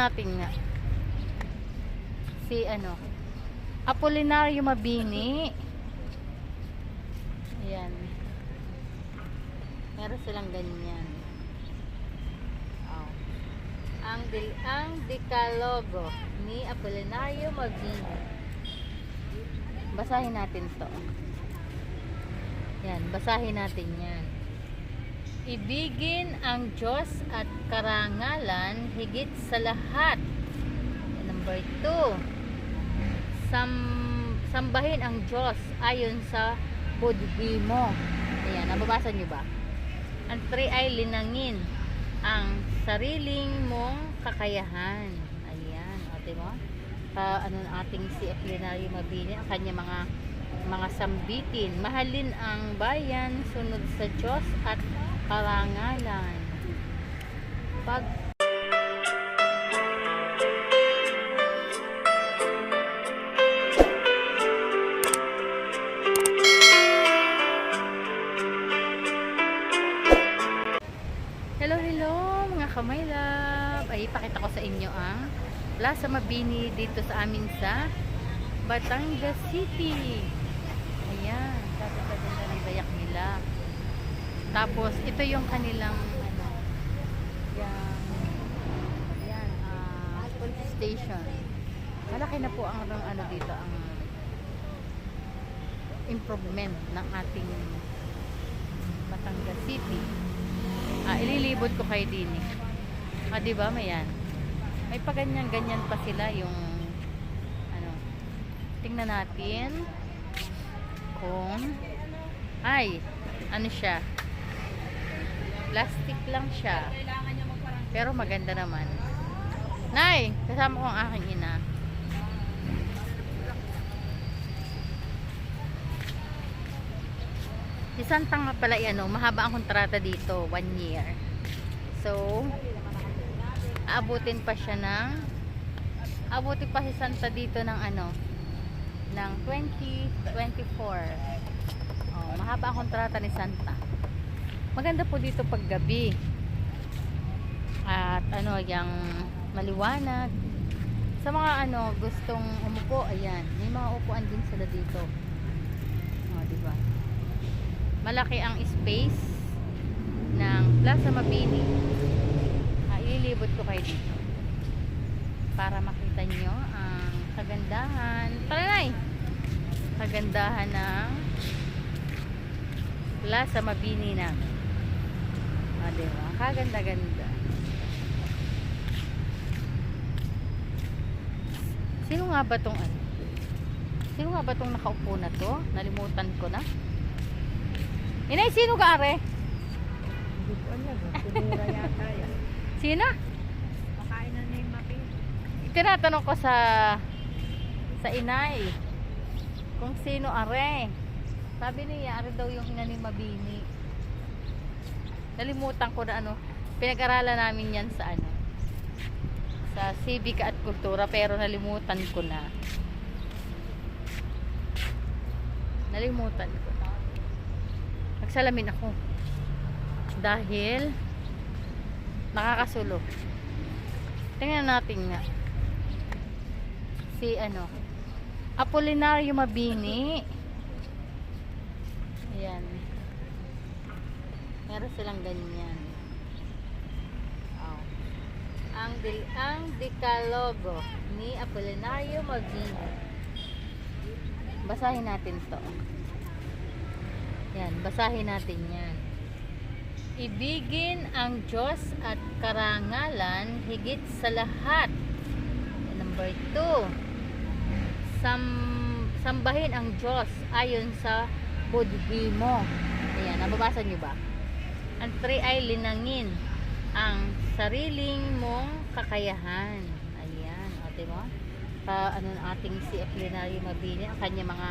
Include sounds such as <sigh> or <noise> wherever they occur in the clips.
natin nga. Si ano, Apolinario Mabini. Ayan. Meron silang ganyan. Oh. Ang, di, ang Decalogo ni Apolinario Mabini. Basahin natin to. Yan, basahin natin yan. Ibigin ang Diyos at karangalan higit sa lahat. Number two, sam sambahin ang Diyos ayon sa Budhimo. Ayan, nababasa nyo ba? Ang three ay linangin ang sariling mong kakayahan. Ayan, ate mo? Pa, ano ating si Apolinario Mabini, ang kanya mga mga sambitin. Mahalin ang bayan, sunod sa Diyos at karangalan. Pag Hello, hello mga kamay love. Ay, ipakita ko sa inyo ang Plaza Mabini dito sa amin sa Batangas City. Ayan, ganda ng dayak nila. Tapos, ito yung kanilang ano, yung, yan, ah, police station. Malaki na po ang ano dito, ang improvement ng ating Batangas City. Ah, ililibot ko kayo din eh. Ah, di ba? May yan. May pa ganyan, ganyan pa sila yung ano. Tingnan natin kung ay, ano siya? Plastic lang siya. Pero maganda naman. Nay, kasama ko ang aking ina. Si Santa nga pala ano, mahaba ang kontrata dito, one year. So, aabutin pa siya ng aabutin pa si Santa dito ng ano, ng 2024. Oh, mahaba ang kontrata ni Santa. Maganda po dito pag gabi. At ano, yung maliwanag. Sa mga ano, gustong umupo, ayan. May mga upuan din sila dito. Oh, di ba? malaki ang space ng Plaza Mabini ah, ililibot ko kayo dito para makita nyo ang kagandahan talanay kagandahan ng Plaza Mabini na ah, diba? kaganda ganda sino nga ba tong ano sino nga ba tong nakaupo na to nalimutan ko na Inay, sino ka are? Hindi ko alam. Tinira yata yan. Sino? Makain na niya yung maki. Tinatanong ko sa sa inay kung sino are. Sabi niya, are daw yung ina ni Mabini. Nalimutan ko na ano. Pinag-aralan namin yan sa ano. Sa Civica at Kultura pero nalimutan ko na. Nalimutan ko na. Nagsalamin ako. Dahil nakakasulo. Tingnan natin nga. Si ano, Apolinario Mabini. Ayan. Meron silang ganyan. Oh. Ang, di, ang Decalogo ni Apolinario Mabini. Basahin natin to. Yan, basahin natin yan. Ibigin ang Diyos at karangalan higit sa lahat. Number two, sam sambahin ang Diyos ayon sa Budhimo. Ayan, nababasa nyo ba? Ang three ay linangin ang sariling mong kakayahan. Ayan, ate mo? Pa, ano ating si Apolinario Mabini, ang kanya mga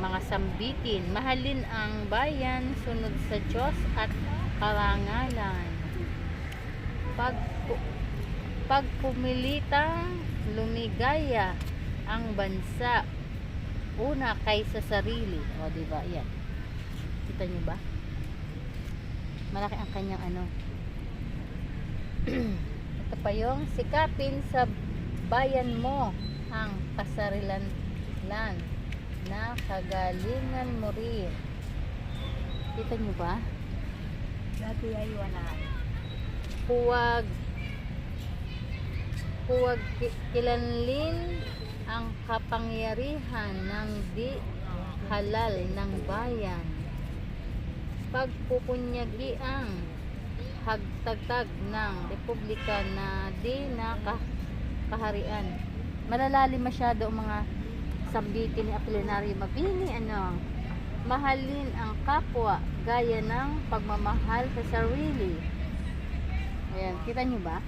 mga sambitin. Mahalin ang bayan, sunod sa Diyos at karangalan. Pag, pagpumilitang lumigaya ang bansa una kaysa sarili. O, di ba? Yan. Kita nyo ba? Malaki ang kanyang ano. <clears throat> ito pa yung sikapin sa bayan mo ang kasarilan lan na kagalingan mo rin. Kita nyo ba? Dati ay wala. Huwag huwag ki- kilanlin ang kapangyarihan ng di halal ng bayan. Pagpupunyagi ang hagtagtag ng republika na di nakaharian. Malalalim masyado ang mga sambitin ni Apolinario Mabini. Ano? Mahalin ang kapwa gaya ng pagmamahal sa sarili. Ayan, kita nyo ba?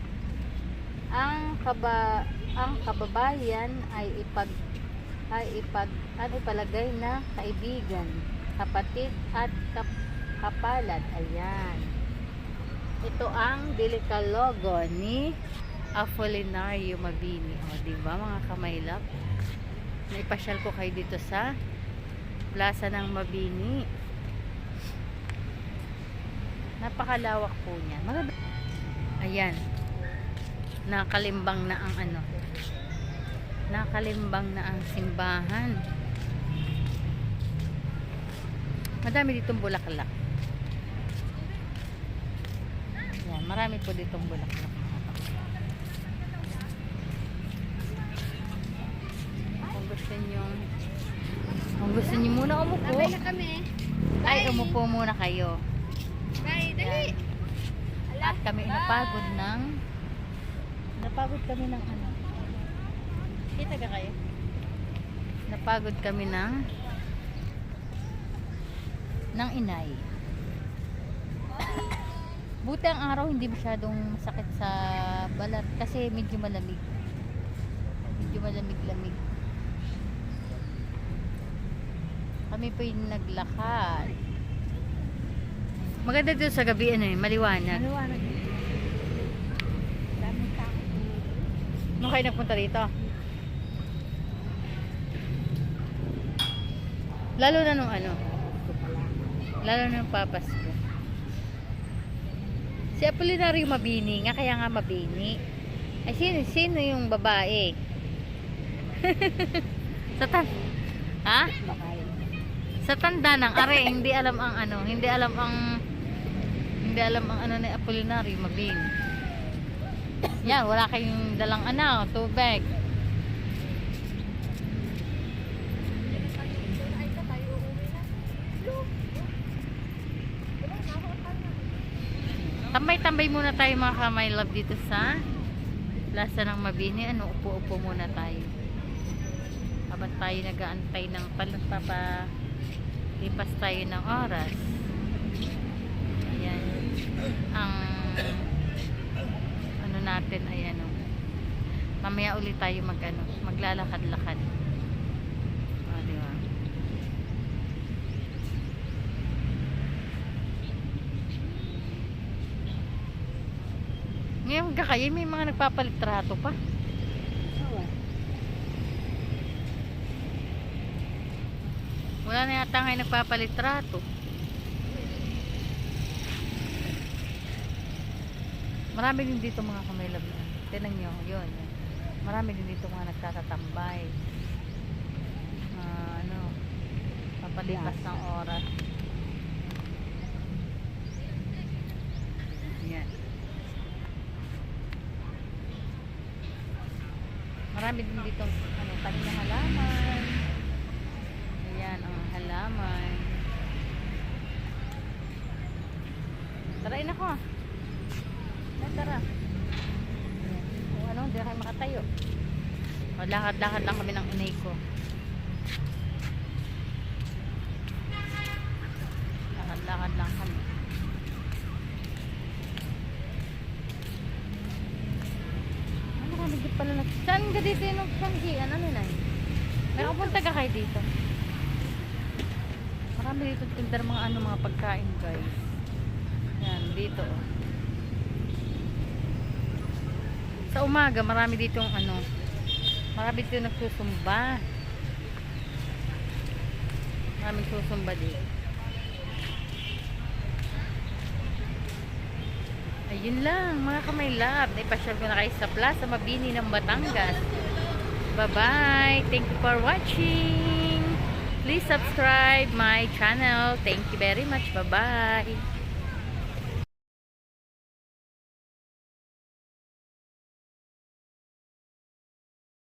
Ang kaba ang kababayan ay ipag ay ipag ano ipalagay na kaibigan, kapatid at kap, kapalad. Ayan. Ito ang delikalogo ni Apolinario Mabini. O, di ba mga kamaylap? Naipasyal ko kayo dito sa Plaza ng Mabini. Napakalawak po niya. Ayan. Nakalimbang na ang ano. Nakalimbang na ang simbahan. Madami ditong bulaklak. Ayan, marami po ditong bulaklak. Kung gusto niyo kung gusto niyo muna umupo, Sabay na kami. ay umupo muna kayo. Bye, dali. At kami napagod ng napagod kami ng ano. Kita ka kayo? Napagod kami ng ng inay. Buti ang araw hindi masyadong masakit sa balat kasi medyo malamig. Medyo malamig-lamig. Kami po yung naglakad. Maganda dito sa gabi ano eh, maliwanag. Maliwanag. Daming tao. Nung kayo nagpunta rito? Lalo na nung ano? Lalo na nung papasko. Si Apolinario Mabini, nga kaya nga Mabini. Ay, sino, sino yung babae? <laughs> sa tan... Ha? Sa tanda ng are, hindi alam ang ano, hindi alam ang hindi alam ang ano ni Apolinario Mabini. Yan, wala kayong dalang ano, tubig. Tambay-tambay muna tayo mga kamay love dito sa Plaza ng Mabini. Ano, upo-upo muna tayo. Habang tayo nag-aantay ng palapapa lipas tayo ng oras. Ayan. Ang ano natin ay ano. Mamaya ulit tayo mag ano, maglalakad-lakad. O, di ba? Ngayon ka kayo, may mga nagpapalitrato pa. Wala na yata ngayon nagpapalitrato. Marami din dito mga kamaylab na. Tinan nyo, yun. Marami din dito mga nagtatatambay. Ah, ano, papalipas ng oras. Yan. Marami din dito ano, tanim ng halaman. Ayan ang halaman. Tarain ako. Ay, tara. Ayan. Kung ano, hindi na kayo makatayo. O, lakad-lakad lang kami ng inay ko. Lakad-lakad lang kami. Ano marami din pala na... Saan ka dito yung sanghian? Ano na yun? Nakapunta ka kayo dito? Marami dito tinda ng mga ano mga pagkain guys. Yan, dito oh. Sa umaga, marami ditong ano, marami dito nagsusumba. Maraming susumba dito. Ayun lang, mga kamay lab. Naipasyal ko na kayo sa Plaza Mabini ng Batangas. Bye-bye. Thank you for watching. Please subscribe my channel. Thank you very much. Bye-bye.